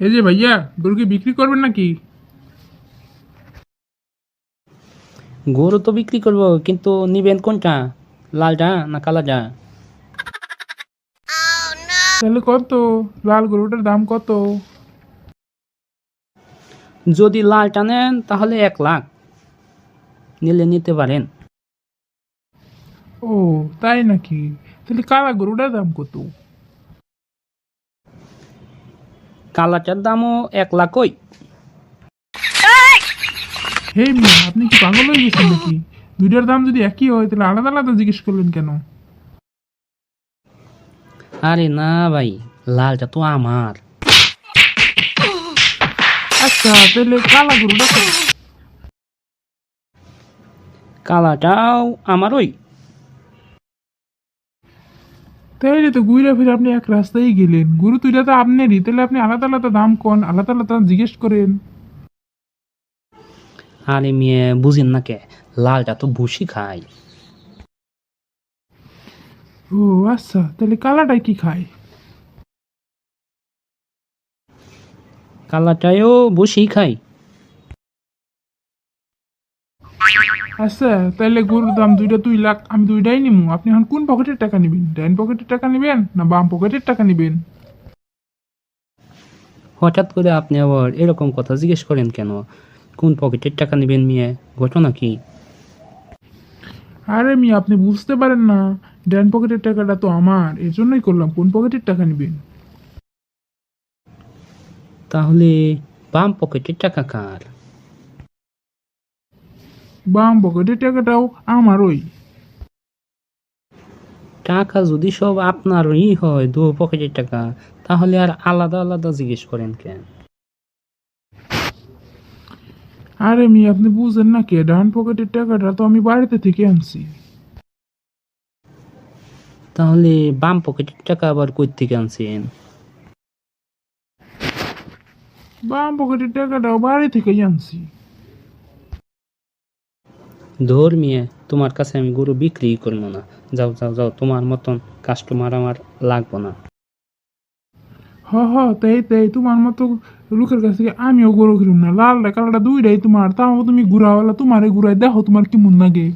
এই যে ভাইয়া গরু কি বিক্রি করবেন নাকি? গরু তো বিক্রি করব কিন্তু নিবেন কোনটা? লালটা না কালাটা তাহলে কত? লাল গরুটার দাম কত? যদি লালটা নেন তাহলে এক লাখ। নিলে নিতে পারেন। ও তাই নাকি? তাহলে কালা গরুটার দাম কত? কালাটার দামও এক লাখ ওই হে মিয়া আপনি কি পাগল হয়ে গেছেন নাকি? দুইটার দাম যদি একই হয় তাহলে আলাদা আলাদা জিজ্ঞেস করলেন কেন? আরে না ভাই লালটা তো আমার। আচ্ছা তাহলে কালা গরুটা কালাটাও আমার ওই তাইলে তো ঘুরে ফিরে আপনি এক রাস্তায় গেলেন। গুরু তুইটা তো আপনারই তাহলে আপনি আলাদা আলাদা দাম কোন? আলাদা আলাদা জিজ্ঞেস করেন। আরে মেয়ে বুঝেন না কে? লালটা তো ভুসি খায়। ও আচ্ছা তাহলে কালাটাই কি খায়? কালাটাও ভুসি খায়। আচ্ছা তাহলে গরুর দাম দুইটা দুই লাখ আমি দুইটাই নিমু। আপনি এখন কোন পকেটের টাকা নেবেন? ডাইন পকেটের টাকা নেবেন না বাম পকেটের টাকা নেবেন? হঠাৎ করে আপনি আবার এরকম কথা জিজ্ঞেস করেন কেন? কোন পকেটের টাকা নেবেন মেয়ে? ঘটনা কি? আরে মি আপনি বুঝতে পারেন না। ডান পকেটের টাকাটা তো আমার এর জন্যই করলাম কোন পকেটের টাকা নেবেন? তাহলে বাম পকেটের টাকা কার? বাম পকেটের টাকাটাও আমারই। টাকা যদি সব আপনারই হয় দু পকেটের টাকা তাহলে আর আলাদা আলাদা জিজ্ঞেস করেন কেন? আরে মি আপনি বুঝেন না কে? ডান পকেটের টাকাটা তো আমি বাড়িতে থেকে আনছি। তাহলে বাম পকেটের টাকা আবার কই থেকে আনছেন বাম পকেটের টাকাটাও বাড়ি থেকেই আনছি। ধর মিয়ে তোমার কাছে আমি গরু বিক্রি করব না। যাও যাও যাও, তোমার মতন কাস্টমার আমার লাগবো না। হ হ, তাই তাই, তোমার মতো লোকের কাছ থেকে আমিও গরু কিনুম না। লালটা, কালাটা দুইটাই তোমার, তাও তুমি ঘুরাওয়ালা, তোমারে ঘুরাই দেখো তোমার কি মন লাগে।